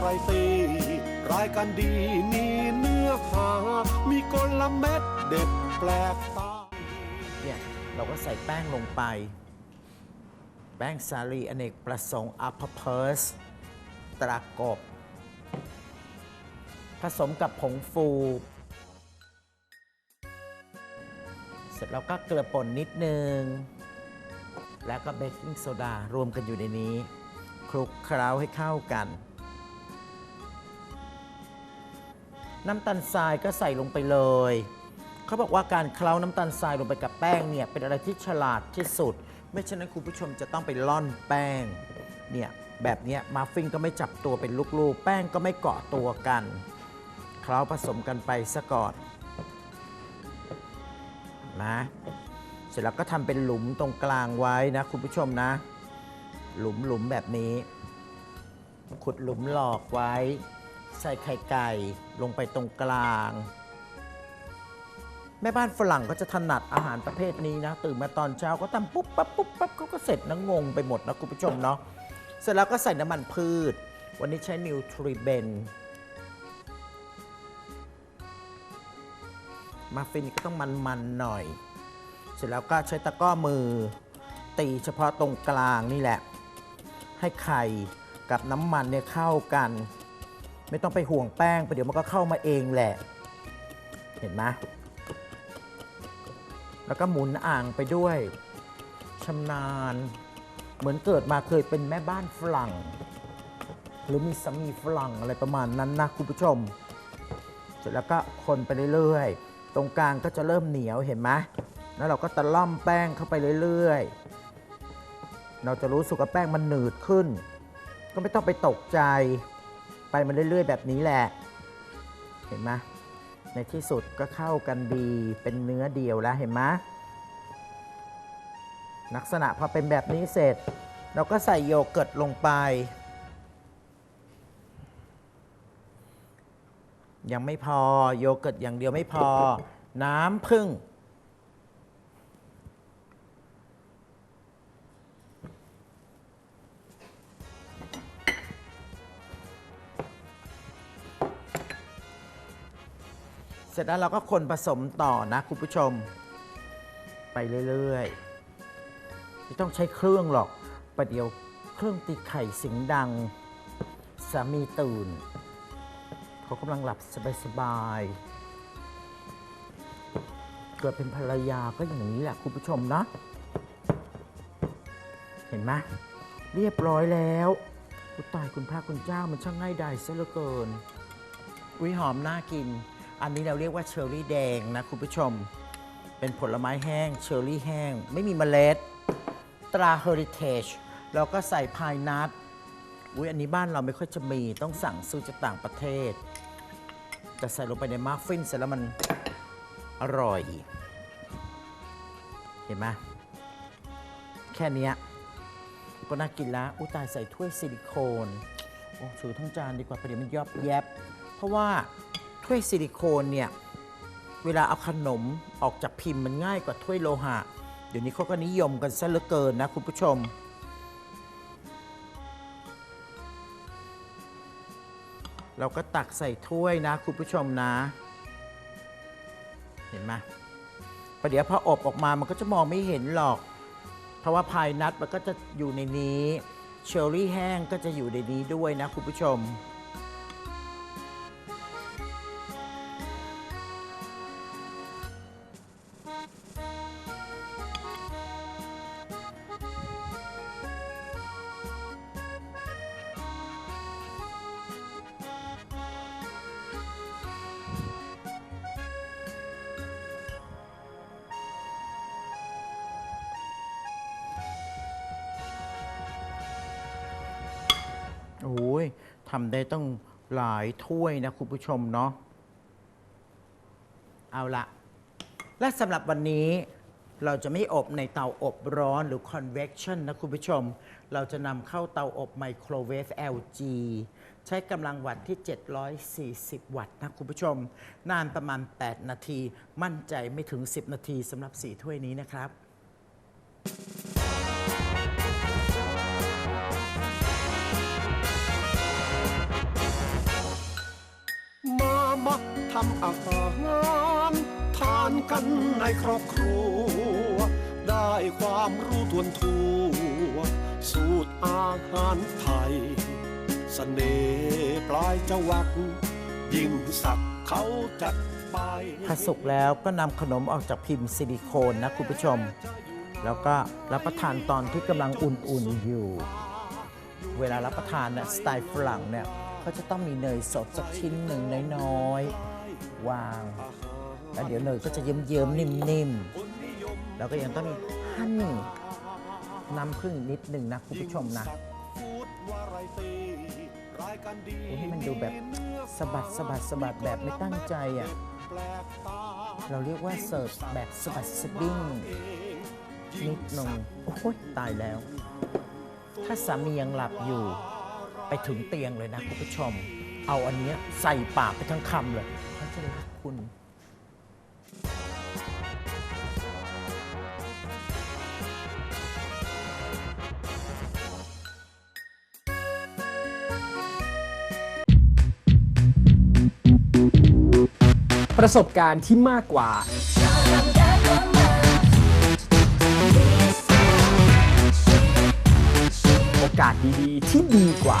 ไรตีรายการดีมีเนื้อหา มีกลเม็ดเด็ดแปลกตา เนี่ยเราก็ใส่แป้งลงไป แป้งสาลีอเนกประสงค์อัพเพิร์สตรากบ ผสมกับผงฟู เสร็จแล้วก็เกลือป่นนิดนึง แล้วก็เบกกิ้งโซดารวมกันอยู่ในนี้ คลุกเคล้าให้เข้ากัน น้ำตาลทรายก็ใส่ลงไปเลย เขาบอกว่าการเคล้าน้ำตาลทรายลงไปกับแป้งเนี่ยเป็นอะไรที่ฉลาดที่สุด ไม่ฉะนั้นคุณผู้ชมจะต้องไปล่อนแป้งเนี่ยแบบเนี้ยมาฟินก็ไม่จับตัวเป็นลูกๆ แป้งก็ไม่เกาะตัวกัน เคล้าผสมกันไปซะก่อนนะเสร็จแล้วก็ทำเป็นหลุมตรงกลางไว้นะคุณผู้ชมนะ หลุมหลุมแบบนี้ ขุดหลุมหลอกไว้ ใส่ไข่ไก่ลงไปตรงกลาง แม่บ้านฝรั่งก็จะถนัดอาหารประเภทนี้นะ ตื่นมาตอนเช้าก็ทำปุ๊บปั๊บปุ๊บปั๊บเขาก็เสร็จนะงงไปหมดนะคุณผู้ชมเนาะเสร็จแล้วก็ใส่น้ำมันพืช วันนี้ใช้นิวทริเบนมาฟินก็ต้องมันๆหน่อย เสร็จแล้วก็ใช้ตะก้อมือ ตีเฉพาะตรงกลางนี่แหละ ให้ไข่กับน้ำมันเนี่ยเข้ากัน ไม่ต้องไปห่วงแป้งไปเดี๋ยวมันก็เข้ามาเองแหละ เห็นไหมแล้วก็หมุนอ่างไปด้วยชำนาญ เหมือนเกิดมาเคยเป็นแม่บ้านฝรั่ง หรือมีสามีฝรั่งอะไรประมาณนั้นนะคุณผู้ชม เสร็จแล้วก็คนไปเรื่อยๆ ตรงกลางก็จะเริ่มเหนียวเห็นไหมแล้วเราก็ตะล่อมแป้งเข้าไปเรื่อยๆ เราจะรู้สึกว่าแป้งมันหนืดขึ้น ก็ไม่ต้องไปตกใจ ไปมันเรื่อย ๆ แบบนี้แหละ เห็นไหมในที่สุดก็เข้ากันดีเป็นเนื้อเดียวแล้วเห็นไหมลักษณะพอเป็นแบบนี้เสร็จ เราก็ใส่โยเกิร์ตลงไป ยังไม่พอโยเกิร์ตอย่างเดียวไม่พอ น้ำผึ้ง ร็จแล้วเราก็คนผสมต่อนะคุณผู้ชม ไปเรื่อยๆไม่ต้องใช้เครื่องหรอกประเดี๋ยวเครื่องตีไข่เสียงดังสามีตื่น เขากำลังหลับสบายๆเกิดเป็นภรรยาก็อย่างนี้แหละคุณผู้ชมนะ เห็นไหมเรียบร้อยแล้วอุตายคุณพระคุณเจ้ามันช่างง่ายดายซะเหลือเกิน อุ้ยหอมน่ากิน อันนี้เราเรียกว่าเชอร์รี่แดงนะคุณผู้ชม เป็นผลไม้แห้งเชอร์รี่แห้ง ไม่มีเมล็ด ตราเฮอริเทจเราก็ใส่พายนัทอุ้ยอันนี้บ้านเราไม่ค่อยจะมีต้องสั่งซื้อจากต่างประเทศ แต่ใส่ลงไปในมัฟฟินเสร็จแล้วมันอร่อย เห็นไหมแค่นี้ก็น่ากินล้วอุยตายใส่ถ้วยซิลิโคน โอ้ถือทั้งจานดีกว่าประเดี๋ยวมันยอบแยบ เพราะว่า ถ้วยซิลิโคนเนี่ย เวลาเอาขนมออกจากพิมพ์มันง่ายกว่าถ้วยโลหะ เดี๋ยวนี้เขาก็นิยมกันซะเหลือเกินนะคุณผู้ชม เราก็ตักใส่ถ้วยนะคุณผู้ชมนะ เห็นไหมประเดี๋ยวพออบออกมามันก็จะมองไม่เห็นหรอก เพราะว่าพายนัทมันก็จะอยู่ในนี้เชอร์รี่แห้งก็จะอยู่ในนี้ด้วยนะคุณผู้ชม โอ้ยทำได้ต้องหลายถ้วยนะคุณผู้ชมเนาะเอาละและสำหรับวันนี้เราจะไม่อบในเตาอบร้อนหรือ convection นะคุณผู้ชม เราจะนำเข้าเตาอบไมโครเวฟ LG ใช้กำลังวัตต์ที่ 740 วัตต์นะคุณผู้ชม นานประมาณ 8 นาที มั่นใจไม่ถึง 10 นาทีสำหรับ 4 ถ้วยนี้นะครับ ทำอาหารทานกันในครอบครัว ได้ความรู้ทวนทัวสูตรอาหารไทยสเสน่ห์ปลายจวัก ยิ่งสักเขาจัดไปถ้าสุกแล้วก็นำขนมออกจากพิมพ์ซิลิโคนนะคุณผู้ชม แล้วก็รับประทานตอนที่กำลังอุ่นๆอยู่ เวลารับประทานนี่ยสไตล์ฝรั่งเนี่ยเขาจะต้องมีเนยสดสักชิ้นหนึ่งน้อยๆ วาง แล้วเดี๋ยวเนยก็จะเยิ้มๆนิ่มๆ แล้วก็ยังต้องมีฮันนี่น้ำผึ้งนิดหนึ่งนะคุณผู้ชมนะโอ้ให้มันดูแบบสะบัดสะบัดสะบัดแบบไม่ตั้งใจอะ เราเรียกว่าเสิร์ฟแบบสะบัดสะบิ้งนิดหนึงโอ้ยตายแล้ว ถ้าสามียังหลับอยู่ ไปถึงเตียงเลยนะคุณผู้ชม เอาอันเนี้ยใส่ปากไปทั้งคำเลย เขาจะรักคุณ ประสบการณ์ที่มากกว่า โอกาสดีๆ ที่ดีกว่า